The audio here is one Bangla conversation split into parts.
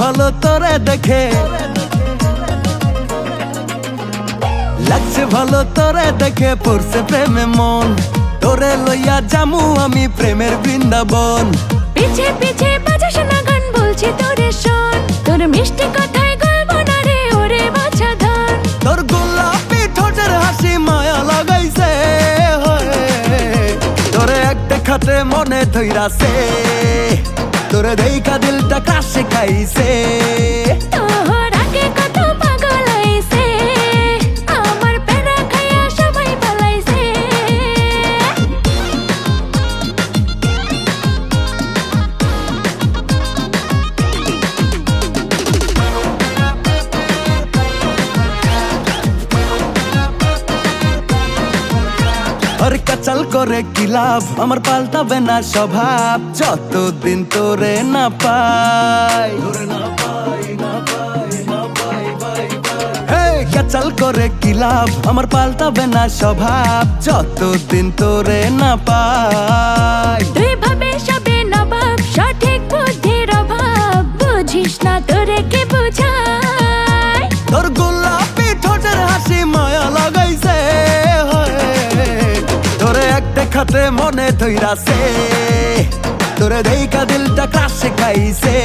ভালো তোরে দেখে। লাগছে ভালো তোরে দেখে পড়ছে প্রেমে মন। তোরে লইয়া জামু আমি প্রেমের বৃন্দাবন। পিছে পিছে বাজাস না গান বলছি তোরে শোন। তোর মিষ্টি কথায় গল্প না রে ওরে বাছা ধন। তোর গোলাপি ঠোঁটের হাসি মায়া লাগাইছে। তোরে একটা খাতে মনে ধইরাছে তোরে দেখা দিলটা কাশে খাইছে আর কাচাল করে কি লাভ? আমার পাল্টাবে না স্বভাব যতদিন তোরে না পাই। কাচাল করে কি লাভ? আমার পাল্টাবে না স্বভাব যতদিন তোরে না পাই। তুই ভাবে সবে নবাব সঠিক বুদ্ধির অভাব। বুঝিস না তোরে কে বুঝায়? তোর মনে ধইরাছে তোরে দেখা দিলটা ক্রাশে খাইছে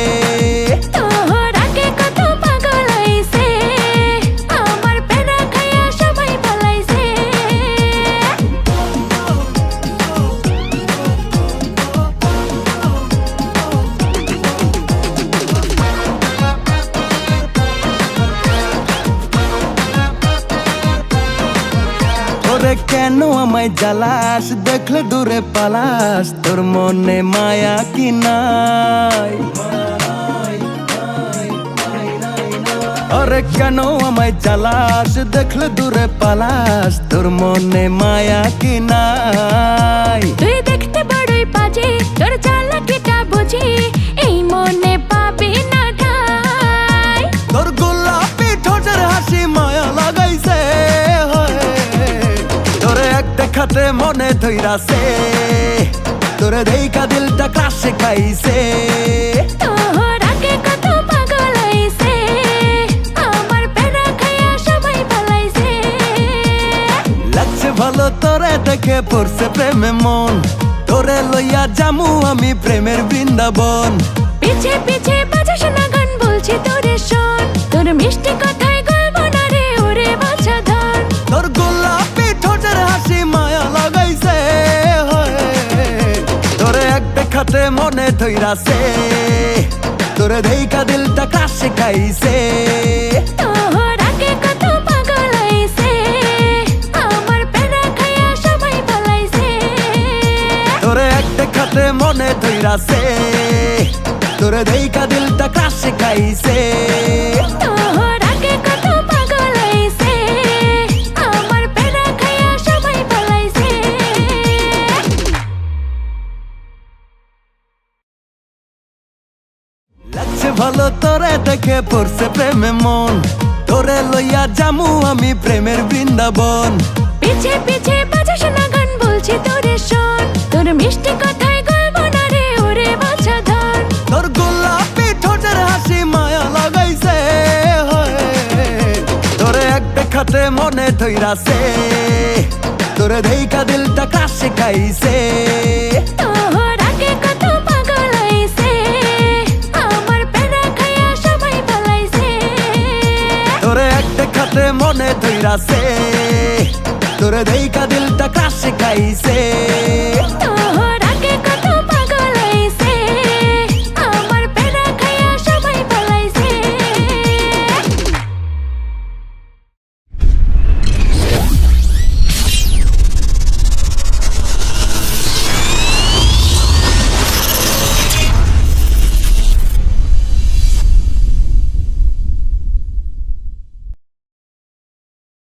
কেন আমায় জ্বালাস? দেখলে দূরে পালাস। তোর মনে মায়া কি নাই? আরে কেন আমায় জ্বালাস? দেখলে দূরে পালাস। তোর মনে মায়া কি নাই? তোরে দেইকা দিলটা ক্রাশে খাইছে। ভালো তোরে দেখে পড়ছে প্রেমে মন। তোরে লইয়া জামু আমি প্রেমের বৃন্দাবন। পিছে পিছে বাজাস না গান বলছি তোরে শোন। তোর মিষ্টি দেখাতে মনে ধইরাছে তোরে দেইকা দিলটা কাশে খাইছে। দেখাতে মনে ধইরাছে তোরে দেইকা দিলটা কাশে খাইছে। ভালো তোরে দেখে পড়ছে প্রেমে মন। তোরে লইয়া জামু আমি প্রেমের বৃন্দাবন। পিছে পিছে বাজাস না গান বলছি তোরে শোন। তোর মিষ্টি কথায় গল্প না রে ওরে বাছা ধন। তোর গোলাপি ঠোঁটের হাসি মায়া লাগাইছে। তোরে এক দেখাতে মনে ধইরাছে তোরে দেইকা দিলটা কাশে খাইছে। mira sé, dore